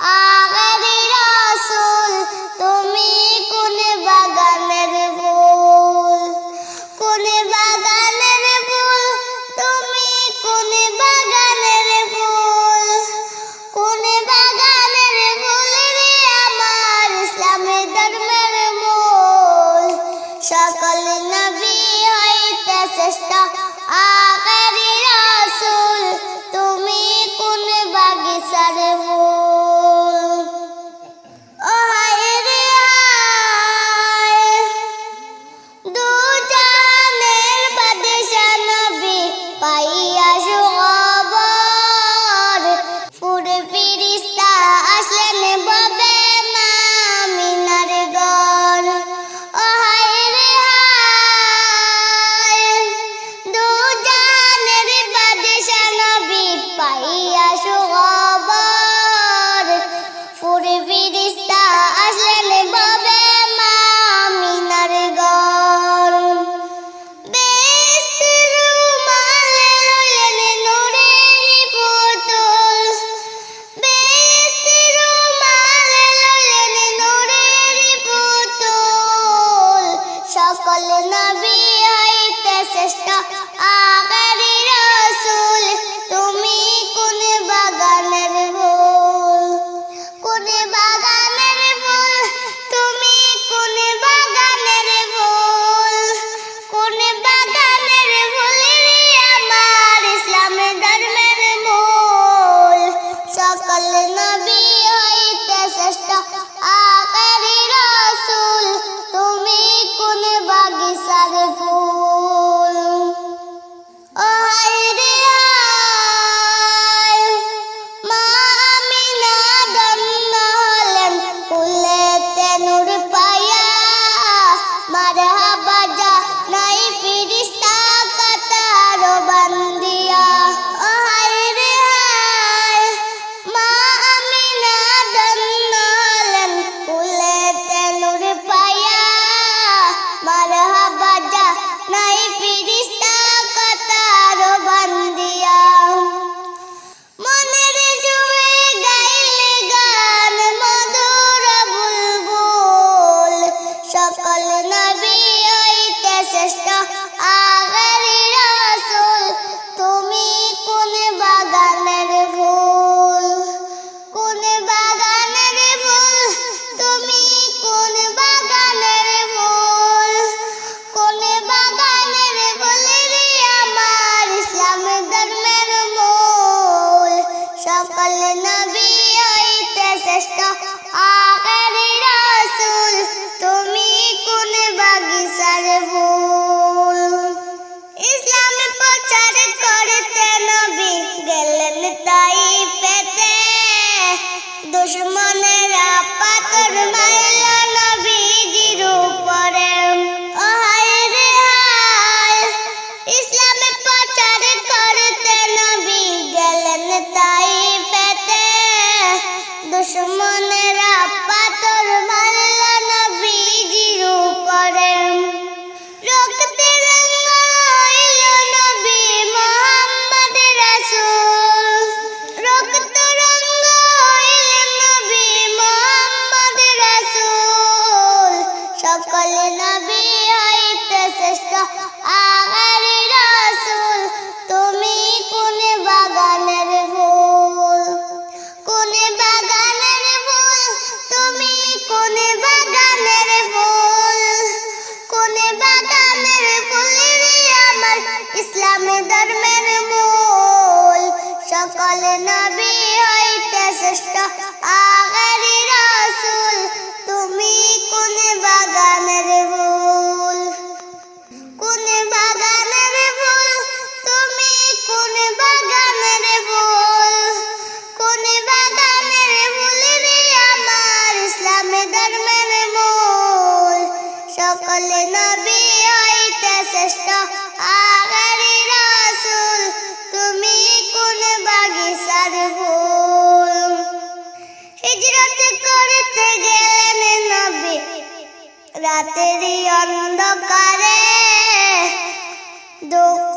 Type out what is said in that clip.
啊。বাগানের ফুলেরি আমার ইসলামী ধর্মের মূল। সকল নবী হইতে শ্রেষ্ঠ। আ বলে নবী হইতে শ্রেষ্ঠ। আগারি রাসুল, তুমি কোন বাগিচার ফুল? হিজরত করতে গেলেন নবী, রাতেরই অন্ধকারে। দুঃখ